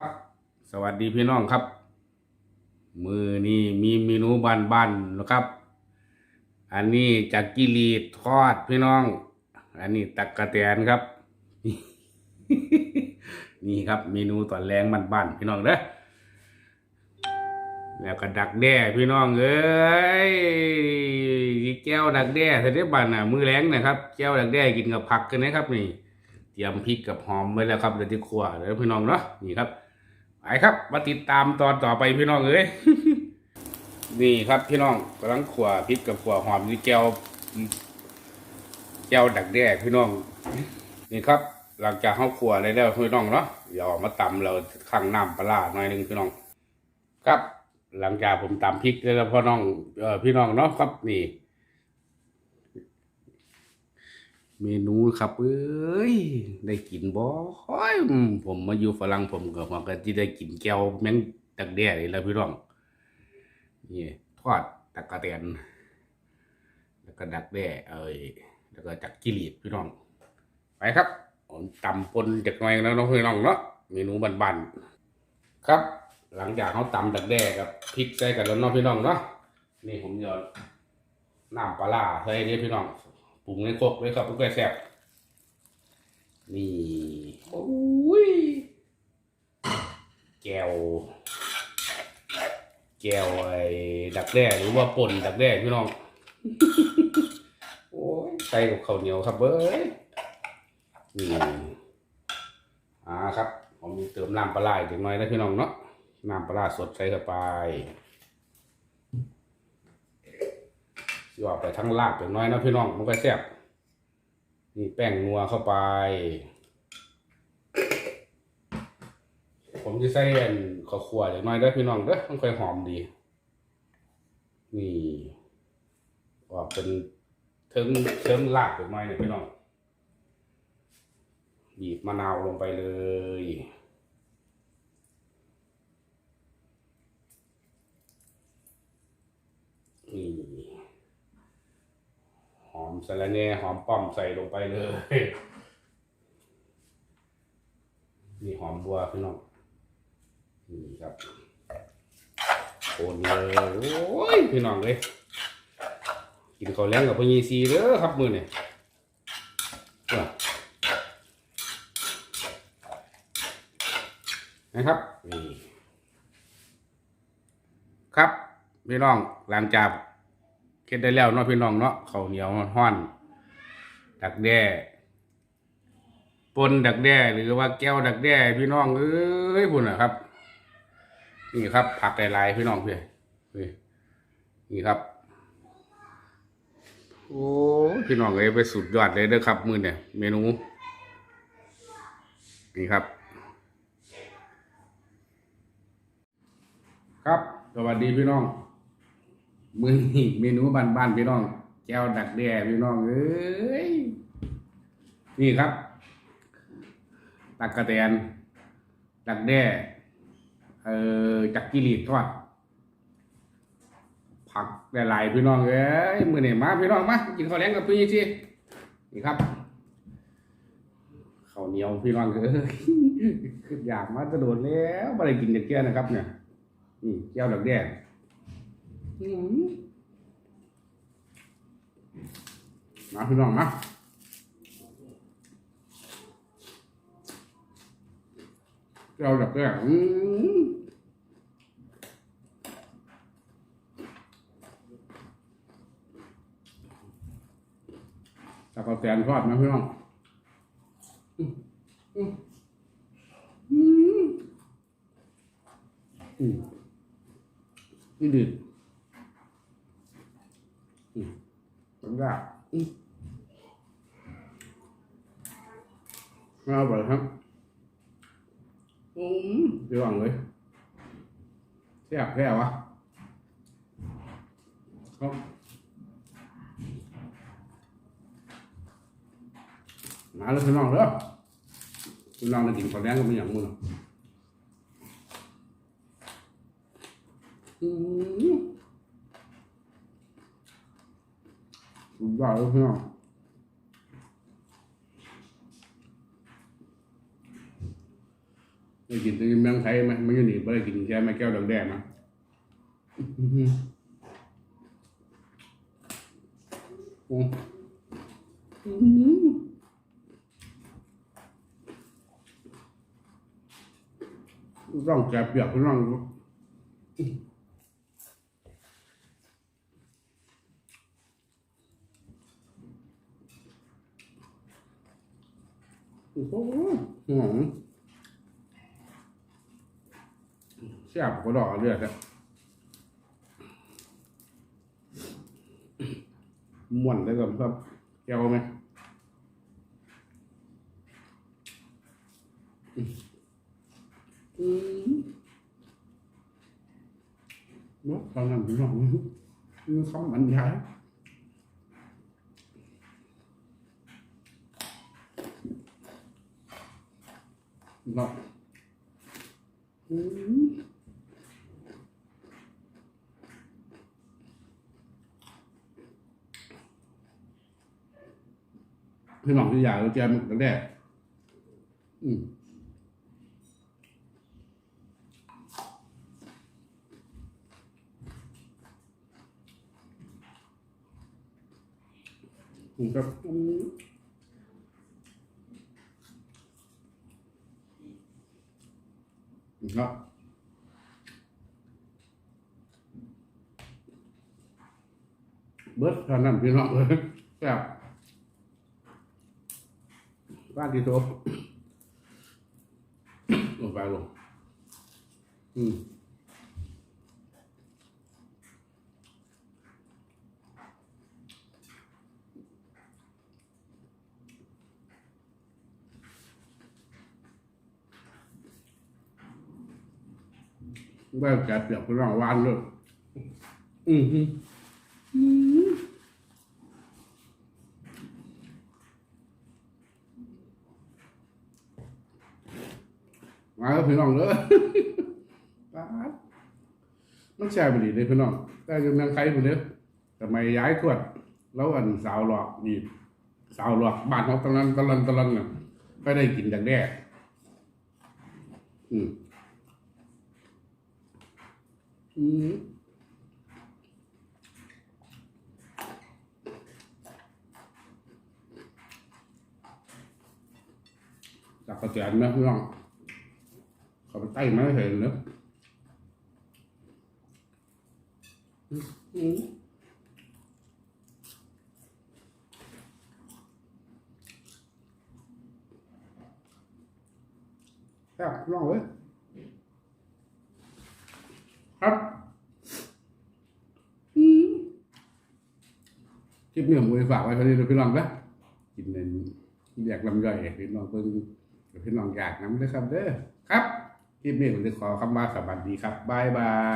ครับสวัสดีพี่น้องครับ มือนี้มีเมนูบ้านๆนะครับ อันนี้จากกิรีทอดพี่น้อง อันนี้ตักกะแตนครับ นี่ครับเมนูตอนแรงบ้านๆพี่น้องเด้อแล้วก็ดักแด้พี่น้องเอ้ยแก้วดักแด้เสด็จบ้านน่ะ มือแรงนะครับแก้วดักแด้กินกับผักกันนะครับ นี่ เตรียมพริกกับหอมไว้แล้วครับเดี๋ยวที่ครัวเดี๋ยวพี่น้องเนาะนี่ครับ ไปครับ มาติดตามตอนต่อไปพี่น้องเอ้ยนี่ครับพี่น้องกำลังขัวพริกกับขัวหอมนี่แก้วแก้วดักแด้พี่น้อง นี่ครับ หลังจากเข้าขวอะไรแล้วพี่น้องเนาะเดี๋ยวเอามาตำเราข้างน้ำปลาหน่อยหนึงพี่น้อง ครับ หลังจากผมตำพริกแล้วพ่อน้องเออพี่น้องเนาะครับนี่ เมนูครับเอ้ยได้กินบ่ค่อยผมมาอยู่ฝรั่งผมก็ผมก็ที่ได้กินแก้วแมงตักแด้นี่แล้วพี่น้องนี่ทอดตักกะแตนแล้วก็ดักแด้เอ้ยแล้วก็จักกิรีดพี่น้องไปครับผมตำปนจากหน่อยแล้วเนาะพี่น้องเนาะเมนูบ้านๆครับ หลังจากเขาตำดักแด้กับพริกใส่กันแล้วเนาะพี่น้องเนาะนี่ผมจะเอาน้ำปลาใส่นี่พี่น้อง ปรุงในครกเลยครับเพื่อแซ่บนี่โอ้ยแก้วแก้วไอ้ดักแด้หรือว่าป่นดักแด้พี่น้องโอ้ยใส่กับข้าวเหนียวครับเบ้ยนี่อ่าครับผมมีเติมน้ำปลาไหลาอีกน่อยนะพี่น้องเนาะน้ำปลาร้าสดใส่เข้าไปห ยอดไปทั้งลาบอย่างน้อยนะพี่น้องมันก็แซ่บนี่แป้งนัวเข้าไป ผมจะใส่อันข้าวคั่วอย่างน้อยเด้พี่น้องเด้อมันค่อยหอมดี นี่ออกเป็นเทิงเทิงลาบอย่างน้อยเนี่ยพี่น้องบีบมะนาวลงไปเลย นี่หอม สะระแหน่หอมป้อมใส่ลงไปเลย นี่หอมบัวพี่น้องนี่ครับโอนเลยโอ้ยพี่น้องเลยกินข้าวแล้งกับพญีซีเด้อครับมือเนี่ยนะครับนี่ครับพี่น้องหลังจาก เก็ดได้แล้วเนาะพี่น้องเนาะข้าวเหนียวห้อน ดักแด้ปนดักแด้หรือว่าแก้วดักแด้พี่น้องเอ้ยพุ่นนะครับ นี่ครับ ผักหลายๆพี่น้องเพื่อนนี่นี่ครับ โอ้พี่น้องเอ้ยไปสุดยอดเลยเด้อครับ มือเนี่ยเมนู นี่ครับ ครับสวัสดีพี่น้อง มือนี้เมนูบ้านๆพี่น้องแก้วดักแด้พี่น้องเอ้ยนี่ครับ ตักกระแตนดักแด้เอ่อจักกิรีดทอดผักหลายๆพี่น้องเอ้ยมือนี้มาพี่น้องมากินข้าวแล้งกับพี่สินี่ครับข้าวเหนียวพี่น้องเอ้ยคืออยากมาจะโดดแล้วไม่ได้กินเด็ดแก่นะครับเนี่ยนี่แก้วดักแด้ อืมมาพี่น้องมาแก้วดักแด้อืมตะกะแตนทอดนะพี่น้องอืมอืมอืมอืมอืออื มันยากอืมมาไปครับอืมเดี๋ยวหวังเลยแซ่บแซ่วะครับมาเลยพี่น้องเด้อพี่น้องได้กินข้าวแดงก็ไม่อย่างมึงหรอกอืม สุดยอดเลยพี่น้องได้กินได้กินแมงไทยไหมมันอยู่นี่ไม่ได้กินแค่ไม่แก้วดังแดงนะอื้อหือโอ้อื้อหือต้องแกะเปียกพี่น้องโอ้โหหอมแซ่บกว่าดอกเลือดอะม่วนเลยกับครับแก้วไหมอืมเนาะตอนนั้นพี่น้องคือคำบรรยาย เนาะพี่น้องที่อยากเราแจมตั้งแต่อืมผมก็อืมครับ เบิร์ดเท่านั้นพี่น้องเล แบบบ้านที่โตลงไปลงอืมแบบจัดเปียกพี่น้องหวานเลยอืมฮึอืมมาแล้วพี่น้องเลยป๊าดมันแชร์ไปดีเลยพี่น้อง แต่อยู่เมืองไทยคนเดียวแต่ไม่ย้ายทวด แล้วอันสาวหลอกนี่สาวหลอกบ้านเขาตะลันตะลันตะลันน่ะก็ได้กินจากแด้อืม อืมจากกระแจนนะพี่น้องเขาไปใต้ไม้เห็นเนอะอืมครับลองเลยครับอืม คลิปนี้ผมไปฝากไว้เท่านี้เลยพี่น้องนะกินในแยกลำย่อยพี่น้องเพิ่งพี่น้องอยากน้ำเลยครับเด้อครับคลิปนี้ผมจะขอคำว่าสวัสดีครับบายบาย